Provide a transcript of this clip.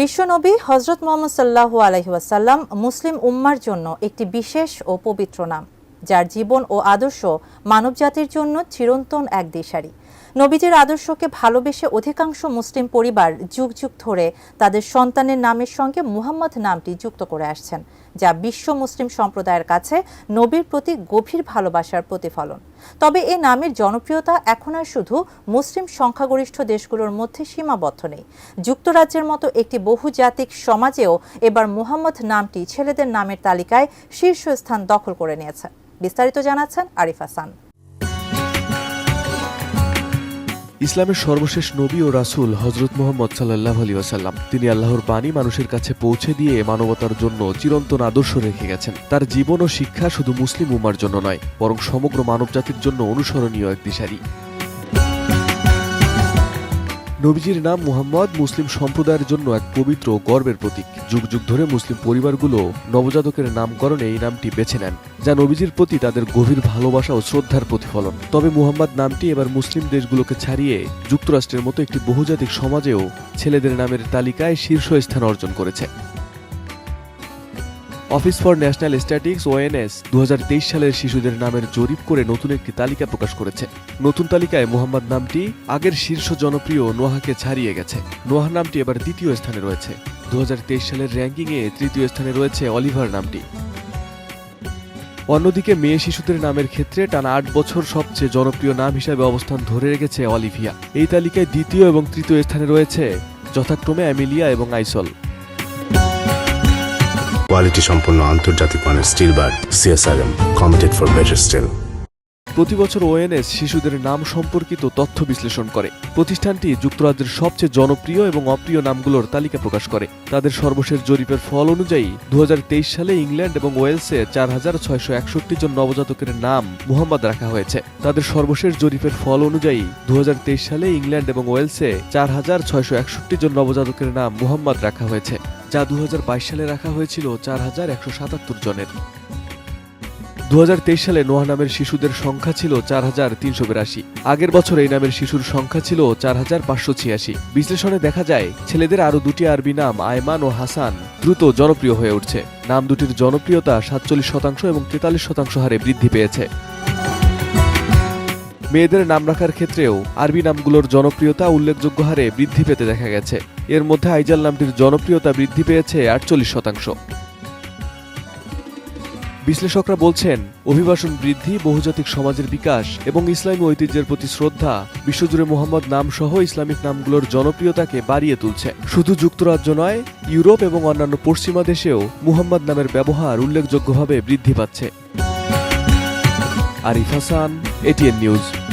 বিশ্বনবী হজরত মোহাম্মদ সাল্লাহু ওয়াসাল্লাম মুসলিম উম্মার জন্য একটি বিশেষ ও পবিত্র নাম, যার জীবন ও আদর্শ মানবজাতির জন্য চিরন্তন এক দিশারি। নবীজির আদর্শকে ভালোবেসে অধিকাংশ মুসলিম পরিবার যুগ যুগ ধরে তাদের সন্তানের নামের সঙ্গে মুহাম্মদ নামটি যুক্ত করে আসছেন, যা বিশ্ব মুসলিম সম্প্রদায়ের কাছে নবীর প্রতি গভীর ভালোবাসার প্রতিফলন। তবে এ নামের জনপ্রিয়তা এখন আর শুধু মুসলিম সংখ্যাগরিষ্ঠ দেশগুলোর মধ্যে সীমাবদ্ধ নেই। যুক্তরাজ্যের মতো একটি বহুজাতিক সমাজেও এবার মুহাম্মদ নামটি ছেলেদের নামের তালিকায় শীর্ষস্থান দখল করে নিয়েছে। বিস্তারিত জানাচ্ছেন আরিফ হাসান। ইসলামের সর্বশেষ নবী ও রাসুল হজরত মোহাম্মদ সাল্লাহ আলী ওয়াসাল্লাম, তিনি আল্লাহর বাণী মানুষের কাছে পৌঁছে দিয়ে মানবতার জন্য চিরন্তন আদর্শ রেখে গেছেন। তার জীবন ও শিক্ষা শুধু মুসলিম উমার জন্য নয়, বরং সমগ্র মানবজাতির জন্য অনুসরণীয় এক দিশারি। নবীজির নাম মুহাম্মদ মুসলিম সম্প্রদায়ের জন্য এক পবিত্র গর্বের প্রতীক। যুগ যুগ ধরে মুসলিম পরিবারগুলো নবজাতকের নামকরণে এই নামটি বেছে নেন, যা নবীজির প্রতি তাদের গভীর ভালোবাসা ও শ্রদ্ধার প্রতিফলন। তবে মুহাম্মদ নামটি এবার মুসলিম দেশগুলোকে ছাড়িয়ে যুক্তরাষ্ট্রের মতো একটি বহুজাতিক সমাজেও ছেলেদের নামের তালিকায় শীর্ষস্থান অর্জন করেছে। Office for National Statics ONS দু হাজার তেইশ সালের শিশুদের নামের জরিপ করে নতুন একটি তালিকা প্রকাশ করেছে। নতুন তালিকায় মোহাম্মদ নামটি আগের শীর্ষ জনপ্রিয় নোহাকে ছাড়িয়ে গেছে। নোহা নামটি এবার দ্বিতীয় স্থানে রয়েছে। দু হাজার তেইশ সালের র্যাঙ্কিংয়ে তৃতীয় স্থানে রয়েছে অলিভার নামটি। অন্যদিকে মেয়ে শিশুদের নামের ক্ষেত্রে টানা আট বছর সবচেয়ে জনপ্রিয় নাম হিসাবে অবস্থান ধরে রেখেছে অলিভিয়া। এই তালিকায় দ্বিতীয় এবং তৃতীয় স্থানে রয়েছে যথাক্রমে অ্যামিলিয়া এবং আইসল। কোয়ালিটি সম্পন্ন আন্তর্জাতিক মানের steel bar CSRM committed for better steel প্রতি বছর ওএনএস শিশুদের নাম সম্পর্কিত তথ্য বিশ্লেষণ করে। প্রতিষ্ঠানটি যুক্তরাজ্যের সবচেয়ে জনপ্রিয় এবং অপ্রিয় নামগুলোর তালিকা প্রকাশ করে। তাদের সর্বশেষ জরিপের ফল অনুযায়ী দু হাজার তেইশ সালে ইংল্যান্ড এবং ওয়েলসে চার হাজার ছয়শো একষট্টি জন নবজাতকের নাম মুহাম্মদ রাখা হয়েছে। তাদের সর্বশেষ জরিপের ফল অনুযায়ী দু হাজার তেইশ সালে ইংল্যান্ড এবং ওয়েলসে চার হাজার ছয়শো একষট্টি জন নবজাতকের নাম মুহাম্মদ রাখা হয়েছে। যা দু হাজার বাইশ সালে রাখা হয়েছিল চার হাজার একশো সাতাত্তর জনের। দু হাজার তেইশ সালে নোয়া নামের শিশুদের সংখ্যা ছিল চার হাজার তিনশো বিরাশি। আগের বছর এই নামের শিশুর সংখ্যা ছিল চার হাজার পাঁচশো ছিয়াশি। বিশ্লেষণে দেখা যায়, ছেলেদের আরও দুটি আরবি নাম আয়মান ও হাসান দ্রুত জনপ্রিয় হয়ে উঠছে। নাম দুটির জনপ্রিয়তা সাতচল্লিশ শতাংশ এবং তেতাল্লিশ শতাংশ হারে বৃদ্ধি পেয়েছে। মেয়েদের নাম রাখার ক্ষেত্রেও আরবি নামগুলোর জনপ্রিয়তা উল্লেখযোগ্য হারে বৃদ্ধি পেতে দেখা গেছে। এর মধ্যে আইজাল নামটির জনপ্রিয়তা বৃদ্ধি পেয়েছে আটচল্লিশ শতাংশ। বিশ্লেষকরা বলছেন, অভিবাসন বৃদ্ধি, বহুজাতিক সমাজের বিকাশ এবং ইসলামী ঐতিহ্যের প্রতি শ্রদ্ধা, বিশ্বজুড়ে মোহাম্মদ নাম সহ ইসলামিক নামগুলোর জনপ্রিয়তাকে বাড়িয়ে তুলছে। শুধু যুক্তরাজ্য নয়, ইউরোপ এবং অন্যান্য পশ্চিমা দেশেও মুহাম্মদ নামের ব্যবহার উল্লেখযোগ্যভাবে বৃদ্ধি পাচ্ছে। Arif Hasan ATN News.